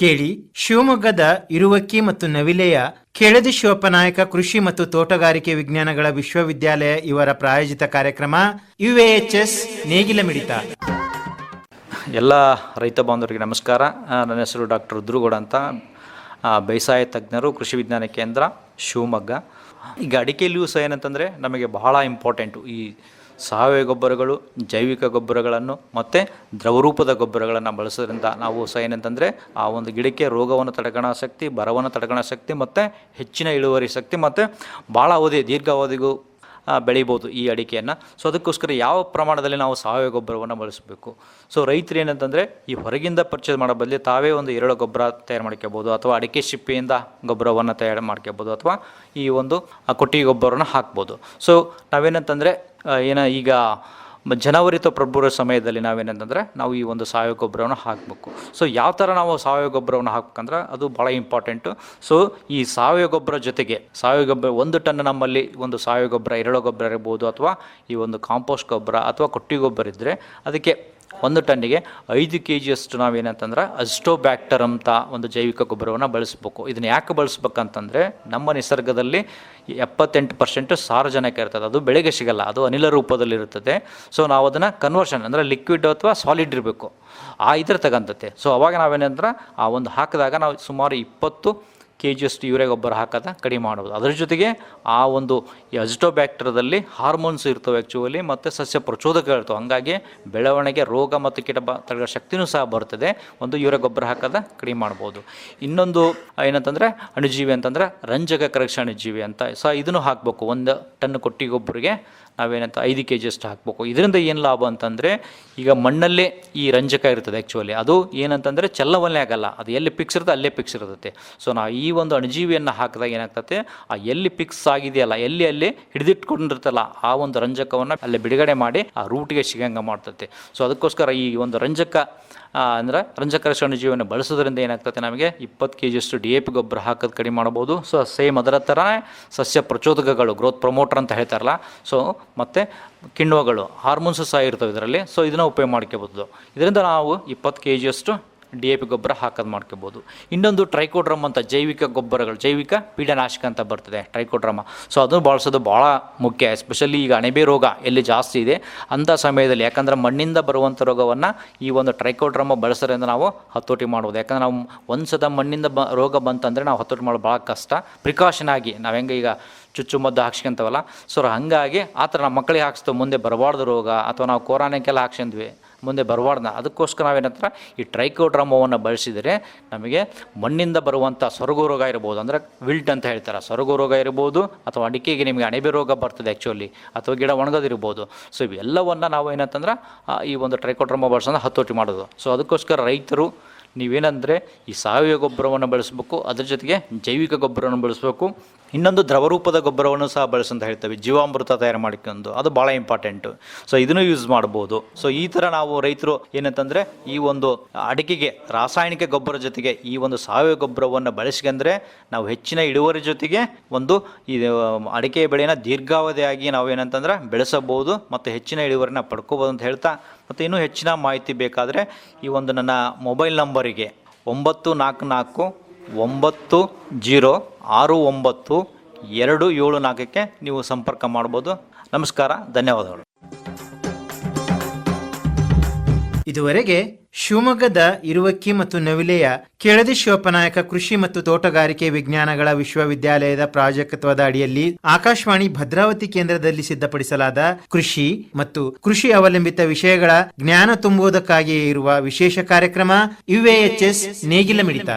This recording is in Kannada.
ಕೇಳಿ ಶಿವಮೊಗ್ಗದ ಇರುವಕ್ಕಿ ಮತ್ತು ನವಿಲೆಯ ಕೆಳದಿ ಶಿವಪ್ಪನಾಯಕ ಕೃಷಿ ಮತ್ತು ತೋಟಗಾರಿಕೆ ವಿಜ್ಞಾನಗಳ ವಿಶ್ವವಿದ್ಯಾಲಯ ಇವರ ಪ್ರಾಯೋಜಿತ ಕಾರ್ಯಕ್ರಮ ಯುಎಎಚ್ಎಸ್ ನೇಗಿಲ ಮಿಡಿತ. ಎಲ್ಲ ರೈತ ಬಾಂಧವರಿಗೆ ನಮಸ್ಕಾರ. ನನ್ನ ಹೆಸರು ಡಾಕ್ಟರ್ ರುದ್ರುಗೌಡ ಅಂತ. ಬೇಸಾಯ ತಜ್ಞರು, ಕೃಷಿ ವಿಜ್ಞಾನ ಕೇಂದ್ರ ಶಿವಮೊಗ್ಗ. ಈಗ ಅಡಿಕೆಯಲ್ಲಿಯೂ ಸಹ ಏನಂತಂದರೆ ನಮಗೆ ಬಹಳ ಇಂಪಾರ್ಟೆಂಟು ಈ ಸಾವಯವ ಗೊಬ್ಬರಗಳು, ಜೈವಿಕ ಗೊಬ್ಬರಗಳನ್ನು ಮತ್ತು ದ್ರವರೂಪದ ಗೊಬ್ಬರಗಳನ್ನು ಬಳಸೋದ್ರಿಂದ ನಾವು ಸಹ ಏನಂತಂದರೆ ಆ ಒಂದು ಗಿಡಕ್ಕೆ ರೋಗವನ್ನು ತಡೆಗಣೋ ಶಕ್ತಿ, ಬರವನ್ನು ತಡೆಗಣೋ ಶಕ್ತಿ ಮತ್ತು ಹೆಚ್ಚಿನ ಇಳುವರಿ ಶಕ್ತಿ ಮತ್ತು ಭಾಳ ಅವಧಿ, ದೀರ್ಘಾವಧಿಗೂ ಬೆಳಿಬೋದು ಈ ಅಡಿಕೆಯನ್ನು. ಸೊ ಅದಕ್ಕೋಸ್ಕರ ಯಾವ ಪ್ರಮಾಣದಲ್ಲಿ ನಾವು ಸಾವಯವ ಗೊಬ್ಬರವನ್ನು ಬಳಸಬೇಕು? ಸೊ ರೈತರು ಏನಂತಂದರೆ ಈ ಹೊರಗಿಂದ ಪರ್ಚೇಸ್ ಮಾಡೋ ಬದಲು ತಾವೇ ಒಂದು ಎರಡು ಗೊಬ್ಬರ ತಯಾರು ಮಾಡ್ಕೋಬೋದು ಅಥವಾ ಅಡಿಕೆ ಸಿಪ್ಪೆಯಿಂದ ಗೊಬ್ಬರವನ್ನು ತಯಾರು ಮಾಡ್ಕೋಬೋದು ಅಥವಾ ಈ ಒಂದು ಕೊಟ್ಟಿಗೆ ಗೊಬ್ಬರವನ್ನು ಹಾಕ್ಬೋದು. ಸೊ ನಾವೇನಂತಂದರೆ ಏನ ಈಗ ಜನವರಿ ಅಥವಾ ಫೆಬ್ರವರಿ ಸಮಯದಲ್ಲಿ ನಾವೇನಂತಂದರೆ ನಾವು ಈ ಒಂದು ಸಾವಯವ ಗೊಬ್ಬರವನ್ನು ಹಾಕಬೇಕು. ಸೊ ಯಾವ ಥರ ನಾವು ಸಾವಯವ ಗೊಬ್ಬರವನ್ನು ಹಾಕ್ಬೇಕಂದ್ರೆ ಅದು ಭಾಳ ಇಂಪಾರ್ಟೆಂಟು ಸೊ ಈ ಸಾವಯವ ಗೊಬ್ಬರ ಜೊತೆಗೆ ಸಾವಯವ ಗೊಬ್ಬರ ಒಂದು ಟನ್ ನಮ್ಮಲ್ಲಿ ಒಂದು ಸಾವಯವ ಗೊಬ್ಬರ ಎರೆಹುಳ ಗೊಬ್ಬರ ಇರ್ಬೋದು ಅಥವಾ ಈ ಒಂದು ಕಾಂಪೋಸ್ಟ್ ಗೊಬ್ಬರ ಅಥವಾ ಕೊಟ್ಟಿಗೆ ಗೊಬ್ಬರ ಇದ್ದರೆ ಅದಕ್ಕೆ ಒಂದು ಟನ್ನಿಗೆ ಐದು ಕೆ ಜಿಯಷ್ಟು ನಾವೇನಂತಂದ್ರೆ ಅಸ್ಟೋಬ್ಯಾಕ್ಟರ್ ಅಂತ ಒಂದು ಜೈವಿಕ ಗೊಬ್ಬರವನ್ನು ಬಳಸಬೇಕು. ಇದನ್ನ ಯಾಕೆ ಬಳಸ್ಬೇಕಂತಂದರೆ ನಮ್ಮ ನಿಸರ್ಗದಲ್ಲಿ ಎಪ್ಪತ್ತೆಂಟು ಪರ್ಸೆಂಟ್ ಸಾರಜನಕ ಇರ್ತದೆ. ಅದು ಬೆಳೆಗೆ ಸಿಗಲ್ಲ, ಅದು ಅನಿಲ ರೂಪದಲ್ಲಿರುತ್ತದೆ ಸೊ ನಾವು ಅದನ್ನು ಕನ್ವರ್ಷನ್ ಅಂದರೆ ಲಿಕ್ವಿಡ್ ಅಥವಾ ಸಾಲಿಡ್ ಇರಬೇಕು. ಆ ಇದ್ರ ತಗಂತತೆ. ಸೊ ಅವಾಗ ನಾವೇನಂದ್ರೆ ಆ ಒಂದು ಹಾಕಿದಾಗ ನಾವು ಸುಮಾರು ಇಪ್ಪತ್ತು ಕೆ ಜಿಯಷ್ಟು ಯೂರಿಯಾ ಗೊಬ್ಬರ ಹಾಕೋದ ಕಡಿಮೆ ಮಾಡ್ಬೋದು. ಅದರ ಜೊತೆಗೆ ಆ ಒಂದು ಅಜಿಟೋಬ್ಯಾಕ್ಟರದಲ್ಲಿ ಹಾರ್ಮೋನ್ಸ್ ಇರ್ತವೆ ಆ್ಯಕ್ಚುಲಿ ಮತ್ತು ಸಸ್ಯ ಪ್ರಚೋದಕ ಇರ್ತವೆ. ಹಂಗಾಗಿ ಬೆಳವಣಿಗೆ, ರೋಗ ಮತ್ತು ಕೀಟ ಬ ತಡೆಗೋ ಶಕ್ತಿನೂ ಸಹ ಬರ್ತದೆ. ಒಂದು ಯೂರಿಯಾ ಗೊಬ್ಬರ ಹಾಕೋದ ಕಡಿಮೆ ಮಾಡ್ಬೋದು. ಇನ್ನೊಂದು ಏನಂತಂದರೆ ಅಣುಜೀವಿ ಅಂತಂದರೆ ರಂಜಕ ಕರಕ್ಷ ಅಣುಜೀವಿ ಅಂತ. ಸೊ ಇದನ್ನು ಹಾಕಬೇಕು. ಒಂದು ಟನ್ ಕೊಟ್ಟಿಗೆ ಗೊಬ್ಬರಿಗೆ ನಾವೇನಂತ ಐದು ಕೆ ಜಿಯಷ್ಟು ಹಾಕಬೇಕು. ಇದರಿಂದ ಏನು ಲಾಭ ಅಂತಂದರೆ ಈಗ ಮಣ್ಣಲ್ಲೇ ಈ ರಂಜಕ ಇರ್ತದೆ ಆ್ಯಕ್ಚುಲಿ ಅದು ಏನಂತಂದರೆ ಚಲ್ಲವಲ್ಲೇ ಆಗಲ್ಲ. ಅದು ಎಲ್ಲಿ ಫಿಕ್ಸ್ ಇರುತ್ತೆ ಅಲ್ಲೇ ಫಿಕ್ಸ್ ಇರುತ್ತೆ. ಸೊ ನಾವು ಈ ಒಂದು ಅಣುಜೀವಿಯನ್ನು ಹಾಕಿದಾಗ ಏನಾಗ್ತದೆ? ಆ ಎಲ್ಲಿ ಫಿಕ್ಸ್ ಆಗಿದೆಯಲ್ಲ, ಎಲ್ಲಿ ಅಲ್ಲಿ ಹಿಡಿದಿಟ್ಕೊಂಡಿರ್ತಲ್ಲ, ಆ ಒಂದು ರಂಜಕವನ್ನು ಅಲ್ಲಿ ಬಿಡುಗಡೆ ಮಾಡಿ ಆ ರೂಟ್ಗೆ ಸಿಗಂಗೆ ಮಾಡ್ತದೆ ಸೊ ಅದಕ್ಕೋಸ್ಕರ ಈ ಒಂದು ರಂಜಕ ಅಂದರೆ ಅಂದ್ರೆ ರಂಜಕ ಅಣುಜೀವಿಯನ್ನು ಬಳಸೋದ್ರಿಂದ ಏನಾಗ್ತದೆ ನಮಗೆ? ಇಪ್ಪತ್ತು ಕೆ ಜಿಯಷ್ಟು ಡಿ ಎ ಪಿ ಗೊಬ್ಬರ ಹಾಕೋದು ಕಡಿಮೆ ಮಾಡ್ಬೋದು ಸೊ ಸೇಮ್ ಅದರ ಥರ ಸಸ್ಯ ಪ್ರಚೋದಕಗಳು ಗ್ರೋತ್ ಪ್ರಮೋಟರ್ ಅಂತ ಹೇಳ್ತಾರಲ್ಲ. ಸೊ ಮತ್ತು ಕಿಣ್ವಗಳು ಹಾರ್ಮೋನ್ಸು ಸಹ ಇರ್ತವೆ ಇದರಲ್ಲಿ. ಸೊ ಇದನ್ನು ಉಪಯೋಗ ಮಾಡ್ಕೋಬೋದು ಇದರಿಂದ ನಾವು ಇಪ್ಪತ್ತು ಕೆ ಜಿಯಷ್ಟು ಡಿ ಎ ಪಿ ಗೊಬ್ಬರ ಹಾಕೋದು ಮಾಡ್ಕೋಬೋದು. ಇನ್ನೊಂದು ಟ್ರೈಕೋಡ್ರಮ್ ಅಂತ ಜೈವಿಕ ಗೊಬ್ಬರಗಳು, ಜೈವಿಕ ಪೀಡನಾಶಕ ಅಂತ ಬರ್ತದೆ ಟ್ರೈಕೋಡ್ರಮ. ಸೊ ಅದನ್ನು ಬಳಸೋದು ಭಾಳ ಮುಖ್ಯ ಎಸ್ಪೆಷಲಿ ಈಗ ಅಣಬೆ ರೋಗ ಎಲ್ಲಿ ಜಾಸ್ತಿ ಇದೆ, ಅಂಥ ಸಮಯದಲ್ಲಿ. ಯಾಕಂದರೆ ಮಣ್ಣಿಂದ ಬರುವಂಥ ರೋಗವನ್ನು ಈ ಒಂದು ಟ್ರೈಕೋಡ್ರಮ ಬಳಸೋದ್ರಿಂದ ನಾವು ಹತೋಟಿ ಮಾಡ್ಬೋದು. ಯಾಕಂದ್ರೆ ನಾವು ಒಂದು ಸದ ಮಣ್ಣಿಂದ ಬ, ರೋಗ ಬಂತಂದರೆ ನಾವು ಹತೋಟಿ ಮಾಡೋದು ಭಾಳ ಕಷ್ಟ. ಪ್ರಿಕಾಷನ್ ಆಗಿ, ನಾವು ಹೆಂಗೆ ಈಗ ಚುಚ್ಚುಮದ್ದು ಹಾಕ್ಸ್ಕೊಂತವಲ್ಲ? ಸೊ ಹಾಗಾಗಿ ಆ ಥರ ನಮ್ಮ ಮಕ್ಕಳಿಗೆ ಹಾಕ್ಸ್ತೇವೆ ಮುಂದೆ ಬರಬಾರ್ದು ರೋಗ, ಅಥವಾ ನಾವು ಕೊರೋನಾಕ್ಕೆಲ್ಲ ಹಾಕ್ಸ್ಕೊಂಡ್ವಿ. ಮುಂದೆ ಬರಬಾರ್ದನ್ನ ಅದಕ್ಕೋಸ್ಕರ ನಾವೇನಂತರ ಈ ಟ್ರೈಕೋಡ್ರಾಮವನ್ನು ಬಳಸಿದರೆ ನಮಗೆ ಮಣ್ಣಿಂದ ಬರುವಂಥ ಸೊರಗು ರೋಗ ಇರ್ಬೋದು. ಅಂದರೆ ವಿಲ್ಟ್ ಅಂತ ಹೇಳ್ತಾರೆ. ಸೊರಗು ರೋಗ ಇರ್ಬೋದು ಅಥವಾ ಅಡಿಕೆಗೆ ನಿಮಗೆ ಅಣಬೆ ರೋಗ ಬರ್ತದೆ ಆ್ಯಕ್ಚುಲಿ ಅಥವಾ ಗಿಡ ಒಣಗೋದಿರ್ಬೋದು. ಸೊ ಇವೆಲ್ಲವನ್ನು ನಾವು ಏನಂತಂದ್ರೆ ಈ ಒಂದು ಟ್ರೈಕೋಡ್ರಾಮ ಬಳಸೋದು ಹತೋಟಿ ಮಾಡೋದು. ಸೊ ಅದಕ್ಕೋಸ್ಕರ ರೈತರು ನೀವೇನಂದರೆ ಈ ಸಾವಯವ ಗೊಬ್ಬರವನ್ನು ಬಳಸಬೇಕು. ಅದ್ರ ಜೊತೆಗೆ ಜೈವಿಕ ಗೊಬ್ಬರವನ್ನು ಬಳಸಬೇಕು. ಇನ್ನೊಂದು ದ್ರವರೂಪದ ಗೊಬ್ಬರವನ್ನು ಸಹ ಬಳಸಂತ ಹೇಳ್ತೇವೆ. ಜೀವಾಮೃತ ತಯಾರು ಮಾಡ್ಕೊಂಡು ಅದು ಭಾಳ ಇಂಪಾರ್ಟೆಂಟು ಸೊ ಇದನ್ನು ಯೂಸ್ ಮಾಡ್ಬೋದು. ಸೊ ಈ ಥರ ನಾವು ರೈತರು ಏನಂತಂದರೆ ಈ ಒಂದು ಅಡಿಕೆಗೆ, ರಾಸಾಯನಿಕ ಗೊಬ್ಬರ ಜೊತೆಗೆ ಈ ಒಂದು ಸಾವಯವ ಗೊಬ್ಬರವನ್ನು ಬಳಸ್ಕೊಂಡ್ರೆ ನಾವು ಹೆಚ್ಚಿನ ಇಳುವರಿ ಜೊತೆಗೆ ಒಂದು ಈ ಅಡಿಕೆ ಬೆಳೆಯನ್ನು ದೀರ್ಘಾವಧಿಯಾಗಿ ನಾವು ಏನಂತಂದ್ರೆ ಬೆಳೆಸಬಹುದು ಮತ್ತು ಹೆಚ್ಚಿನ ಇಳುವರಿನ ಪಡ್ಕೋಬೋದು ಅಂತ ಹೇಳ್ತಾ ಮತ್ತು ಇನ್ನೂ ಹೆಚ್ಚಿನ ಮಾಹಿತಿ ಬೇಕಾದರೆ ಈ ಒಂದು ನನ್ನ ಮೊಬೈಲ್ ನಂಬರಿಗೆ ಒಂಬತ್ತು ನಾಲ್ಕು ನಾಲ್ಕು ಒಂಬತ್ತು ಜೀರೋ ಆರು ಒಂಬತ್ತು ಎರಡು ಏಳು ನಾಲ್ಕಕ್ಕೆ ನೀವು ಸಂಪರ್ಕ ಮಾಡ್ಬೋದು. ನಮಸ್ಕಾರ, ಧನ್ಯವಾದಗಳು. ಇದುವರೆಗೆ ಶಿವಮೊಗ್ಗದ ಇರುವಕ್ಕಿ ಮತ್ತು ನವಿಲೆಯ ಕೆಳದಿ ಶಿವಪ್ಪನಾಯಕ ಕೃಷಿ ಮತ್ತು ತೋಟಗಾರಿಕೆ ವಿಜ್ಞಾನಗಳ ವಿಶ್ವವಿದ್ಯಾಲಯದ ಪ್ರಾಜೆಕ್ಟ್ವದ ಅಡಿಯಲ್ಲಿ ಆಕಾಶವಾಣಿ ಭದ್ರಾವತಿ ಕೇಂದ್ರದಲ್ಲಿ ಸಿದ್ಧಪಡಿಸಲಾದ ಕೃಷಿ ಮತ್ತು ಕೃಷಿ ಅವಲಂಬಿತ ವಿಷಯಗಳ ಜ್ಞಾನ ತುಂಬುವುದಕ್ಕಾಗಿಯೇ ಇರುವ ವಿಶೇಷ ಕಾರ್ಯಕ್ರಮ ಯುಎಎಚ್ಎಸ್ ನೇಗಿಲ ಮಿಡಿತ.